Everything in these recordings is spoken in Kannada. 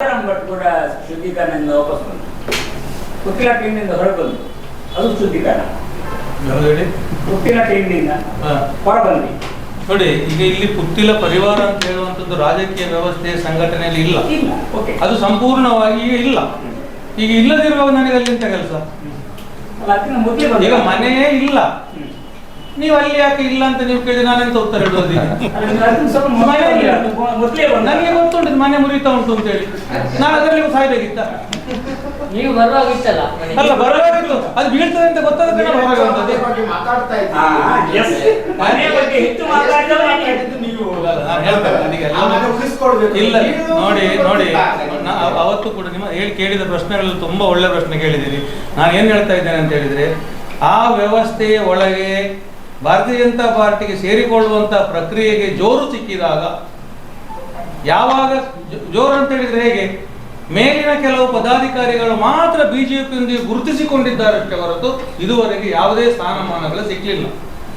ಭಟ್ ಕೂಡ ಶುದ್ಧೀಕರಣದಿಂದ ವಾಪಸ್ ಬಂತು ಉಕ್ಕಿಲ ಟೀಮ್ನಿಂದ ಹೊರಬಂದು ಅದು ಶುದ್ಧೀಕರಣ. ಹೇಳಿ? ಟೀಮ್ನಿಂದ ಹೊರಬಂದು ನೋಡಿ ಈಗ ಇಲ್ಲಿ ಪುತ್ತಿಲ ಪರಿವಾರ ಅಂತ ಹೇಳುವಂತದ್ದು ರಾಜಕೀಯ ವ್ಯವಸ್ಥೆ ಸಂಘಟನೆಯಲ್ಲಿ ಇಲ್ಲ. ಓಕೆ. ಅದು ಸಂಪೂರ್ಣವಾಗಿ ಇಲ್ಲ. ಈಗ ಇಲ್ಲದಿರುವಾಗ ನನಗೆ ಅಲ್ಲಿಂತ ಕೆಲಸ? ಬಂದು. ಈಗ ಮನೆಯೇ ಇಲ್ಲ. ನೀವ್ ಅಲ್ಲಿ ಯಾಕೆ ಇಲ್ಲ ಅಂತ ನೀವು ಕೇಳಿ ನಾನೆಂತ ಉತ್ತರ ಹೇಳೋದಿಲ್ಲ ನನಗೆ ಗೊತ್ತುಂಟು ಮನೆ ಮುರಿತಾ ಉಂಟು ಅಂತ ಹೇಳಿ. ನಾನು ಅದರಲ್ಲಿ ಸಾಯ್ಬೇಕಿತ್ತ ನೀವು ಬರುವಾಗಿತ್ತಲ್ಲ ಅಲ್ಲ ಬರಲಾಗಿತ್ತು ಅದು ಬೀಳ್ತದೆ ಅಂತ ಗೊತ್ತಾದ ನಾನು ಹೊರಗೆ ಬಂದದ್ದು. ಮನೆ ಬಗ್ಗೆ ಹೆಚ್ಚು ನೀವು. ಇಲ್ಲ ನೋಡಿ ನೋಡಿ. ಅವತ್ತು ಕೂಡ ನಿಮ್ಮ ಹೇಳಿ ಕೇಳಿದ ಪ್ರಶ್ನೆಗಳಲ್ಲಿ ತುಂಬಾ ಒಳ್ಳೆ ಪ್ರಶ್ನೆ ಕೇಳಿದ್ದೀರಿ ನಾನು ಏನು ಹೇಳ್ತಾ ಇದ್ದೇನೆ ಅಂತ ಹೇಳಿದ್ರೆ ಆ ವ್ಯವಸ್ಥೆಯ ಒಳಗೆ ಭಾರತೀಯ ಜನತಾ ಪಾರ್ಟಿಗೆ ಸೇರಿಕೊಳ್ಳುವಂತ ಪ್ರಕ್ರಿಯೆಗೆ ಜೋರು ಸಿಕ್ಕಿದಾಗ ಯಾವಾಗ ಜೋರು ಅಂತ ಹೇಳಿದ್ರೆ ಹೇಗೆ? ಮೇಲಿನ ಕೆಲವು ಪದಾಧಿಕಾರಿಗಳು ಮಾತ್ರ ಬಿಜೆಪಿಯೊಂದಿಗೆ ಗುರುತಿಸಿಕೊಂಡಿದ್ದಾರಷ್ಟೇ ಹೊರತು ಇದುವರೆಗೆ ಯಾವುದೇ ಸ್ಥಾನಮಾನಗಳು ಸಿಕ್ಕಲಿಲ್ಲ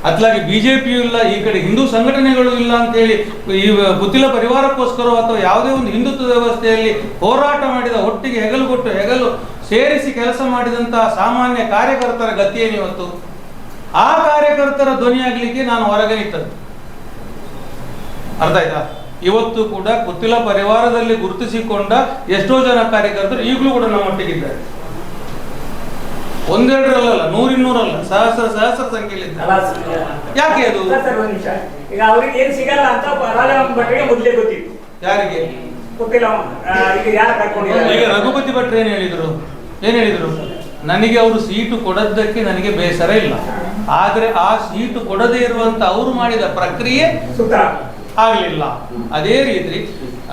ಅತ್ಲಾಗಿ ಬಿಜೆಪಿಯೂ ಇಲ್ಲ, ಈ ಕಡೆ ಹಿಂದೂ ಸಂಘಟನೆಗಳು ಇಲ್ಲ ಅಂತ ಹೇಳಿ ಈ ಪುತ್ತಿಲ ಪರಿವಾರಕ್ಕೋಸ್ಕರ ಅಥವಾ ಯಾವುದೇ ಒಂದು ಹಿಂದುತ್ವ ವ್ಯವಸ್ಥೆಯಲ್ಲಿ ಹೋರಾಟ ಮಾಡಿದ ಒಟ್ಟಿಗೆ ಹೆಗಲು ಕೊಟ್ಟು ಹೆಗಲು ಸೇರಿಸಿ ಕೆಲಸ ಮಾಡಿದಂತಹ ಸಾಮಾನ್ಯ ಕಾರ್ಯಕರ್ತರ ಗತಿಯೇನಿವತ್ತು ಆ ಕಾರ್ಯಕರ್ತರ ಧ್ವನಿಯಾಗಲಿಕ್ಕೆ ನಾನು ಹೊರಗೆ ಅರ್ಥ ಆಯ್ತಾ? ಇವತ್ತು ಕೂಡ ಕುತ್ತಿಲ ಪರಿವಾರದಲ್ಲಿ ಗುರುತಿಸಿಕೊಂಡ ಎಷ್ಟೋ ಜನ ಕಾರ್ಯಕರ್ತರು ಈಗಲೂ ಕೂಡ ನಮ್ಮೊಟ್ಟಿಗಿದ್ದಾರೆ ಒಂದೆರಡರಲ್ಲ ನೂರಿನ್ನೂರಲ್ಲ ಸಹಸ್ರ ಸಹಸ್ರ ಸಂಖ್ಯೆಯಲ್ಲಿ ಯಾಕೆ ಅದು? ಈಗ ಅವ್ರಿಗೆ ಏನ್ ಸಿಗಲ್ಲ ಅಂತ ಭಟ್ರಿಗೆ ಮೊದಲೇ ಗೊತ್ತಿತ್ತು. ಯಾರಿಗೆ? ಗೊತ್ತಿಲ್ಲ ಈಗ ಯಾರು ಕರ್ಕೊಂಡಿದ್ದಾರೆ ಈಗ ರಘುಪತಿ ಭಟ್ರು ಏನ್ ಹೇಳಿದ್ರು? ಏನ್ ಹೇಳಿದ್ರು? ನನಗೆ ಅವರು ಸೀಟು ಕೊಡದ್ದಕ್ಕೆ ನನಗೆ ಬೇಸರ ಇಲ್ಲ. ಆದ್ರೆ ಆ ಸೀಟು ಕೊಡದೇ ಇರುವಂತ ಅವರು ಮಾಡಿದ ಪ್ರಕ್ರಿಯೆ ಆಗಲಿಲ್ಲ. ಅದೇ ರೀತಿ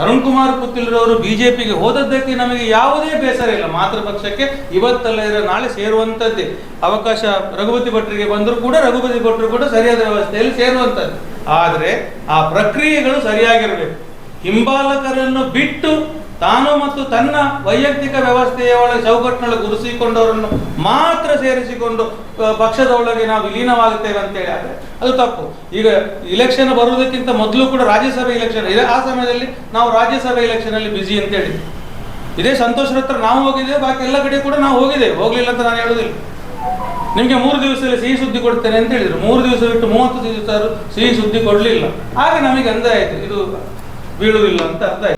ಅರುಣ್ ಕುಮಾರ್ ಪುತ್ತಿಲ್ರವರು ಬಿಜೆಪಿಗೆ ಹೋದದ್ದಕ್ಕೆ ನಮಗೆ ಯಾವುದೇ ಬೇಸರ ಇಲ್ಲ. ಮಾತೃಪಕ್ಷಕ್ಕೆ ಇವತ್ತಲ್ಲ ಇರೋ ನಾಳೆ ಸೇರುವಂಥದ್ದೇ ಅವಕಾಶ ರಘುಪತಿ ಭಟ್ರಿಗೆ ಬಂದರೂ ಕೂಡ ರಘುಪತಿ ಭಟ್ರು ಕೂಡ ಸರಿಯಾದ ವ್ಯವಸ್ಥೆಯಲ್ಲಿ ಸೇರುವಂಥದ್ದು ಆದರೆ ಆ ಪ್ರಕ್ರಿಯೆಗಳು ಸರಿಯಾಗಿರಬೇಕು. ಹಿಂಬಾಲಕರನ್ನು ಬಿಟ್ಟು ತಾನು ಮತ್ತು ತನ್ನ ವೈಯಕ್ತಿಕ ವ್ಯವಸ್ಥೆಯ ಒಳಗೆ ಚೌಕಟ್ಟಿನೊಳಗೆ ಗುರುಸಿಕೊಂಡವರನ್ನು ಮಾತ್ರ ಸೇರಿಸಿಕೊಂಡು ಪಕ್ಷದ ಒಳಗೆ ನಾವು ವಿಲೀನವಾಗುತ್ತೇವೆ ಅಂತೇಳಿ ಆದರೆ ಅದು ತಪ್ಪು. ಈಗ ಇಲೆಕ್ಷನ್ ಬರುವುದಕ್ಕಿಂತ ಮೊದಲು ಕೂಡ ರಾಜ್ಯಸಭೆ ಇಲೆಕ್ಷನ್ ಇದೆ ಆ ಸಮಯದಲ್ಲಿ ನಾವು ರಾಜ್ಯಸಭೆ ಇಲೆಕ್ಷನ್ ಅಲ್ಲಿ ಬಿಜಿ ಅಂತ ಹೇಳಿ ಇದೇ ಸಂತೋಷ್ ಹತ್ರ ನಾವು ಹೋಗಿದ್ದೇವೆ, ಬಾಕಿ ಎಲ್ಲ ಕಡೆ ಕೂಡ ನಾವು ಹೋಗಿದ್ದೇವೆ. ಹೋಗ್ಲಿಲ್ಲ ಅಂತ ನಾನು ಹೇಳುದಿಲ್ಲ. ನಿಮಗೆ ಮೂರು ದಿವಸದಲ್ಲಿ ಸಿಹಿ ಸುದ್ದಿ ಕೊಡ್ತೇನೆ ಅಂತ ಹೇಳಿದ್ರು. ಮೂರು ದಿವಸ ಬಿಟ್ಟು ಮೂವತ್ತು ದಿವಸ ಸಿಹಿ ಸುದ್ದಿ ಕೊಡಲಿಲ್ಲ. ಆಗ ನಮಗೆ ಅಂದಾಯಿತು ಇದು ಬೀಳುವುದಿಲ್ಲ ಅಂತ ಅರ್ಥ